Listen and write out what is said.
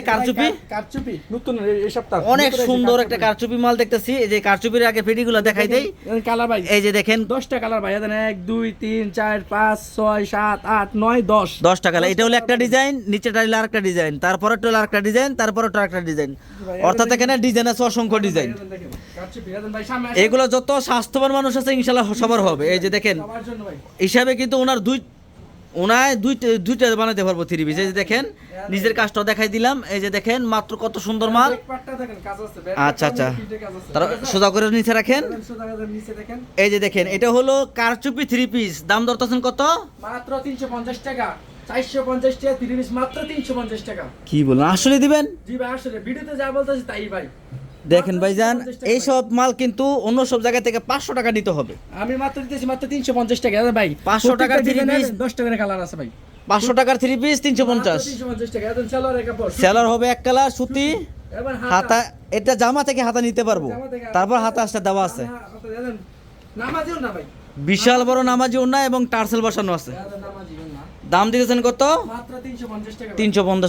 কারচুপি? কারচুপি নতুন এই- এই সপ্তাহ। অনেক সুন্দর একটা কারচুপি। মাল দেখতেছি। এই যে কারচুপির আগে পেটিগুলো দেখাই দেই। কালার ভাই। এই যে দেখেন। দশটা কালার ভাই এটা হলো একটা ডিজাইন নিচেটা হলো আরেকটা ডিজাইন আরেকটা ডিজাইন আরেকটা ডিজাইন। অর্থাৎ এখানে ডিজাইন আছে অসংখ্য ডিজাইন। এগুলো যত স্বাস্থ্যবান মানুষ আছে ইনশাল্লাহ সবার হবে। এই যে দেখেন হিসাবে কিন্তু ওনার দুই ওনায় দুইটা দুইটা বানাতে পারব থ্রি পিস এই যে দেখেন নিজের কাজটা দেখাই দিলাম। এই যে দেখেন মাত্র কত সুন্দর মাল। আচ্ছা, আচ্ছা। তারা সোজা করে নিচে রাখেন। এই যে দেখেন এটা হলো কারচুপি থ্রি পিস দাম দরতেছেন কত? মাত্র 350 টাকা। 450 টাকা 30 পিস মাত্র 350 টাকা। কি বলেন আসলে দিবেন? জি ভাই আসলে। ভিডিওতে যা বলতেছি তাই ভাই। দেখেন ভাইজান 350 টাকা এই সব মাল কিন্তু অন্য সব জায়গা থেকে পাঁচশো টাকা নিতে হবে। আমি মাত্র দিতেছি মাত্র 350 টাকা। দাদা ভাই 500 টাকার ডিজাইনের 10 টাকার কালার আছে ভাই। পাঁচশো টাকার থ্রি পিস তিনশো পঞ্চাশ। মাত্র 350 টাকা। একদম সালোয়ার কাপড়। সেলার হবে এক কালার সুতি হাতা। এটা জামা থেকে হাতা নিতে পারব। তারপর হাতা আসতে দেওয়া আছে। নামাজিও না ভাই। বিশাল বড় নামাজি ওনা এবং টার্সেল বসানো আছে। দাম দিতেছেন কত? মাত্র 350 টাকা। ভাই। তিনশো পঞ্চাশ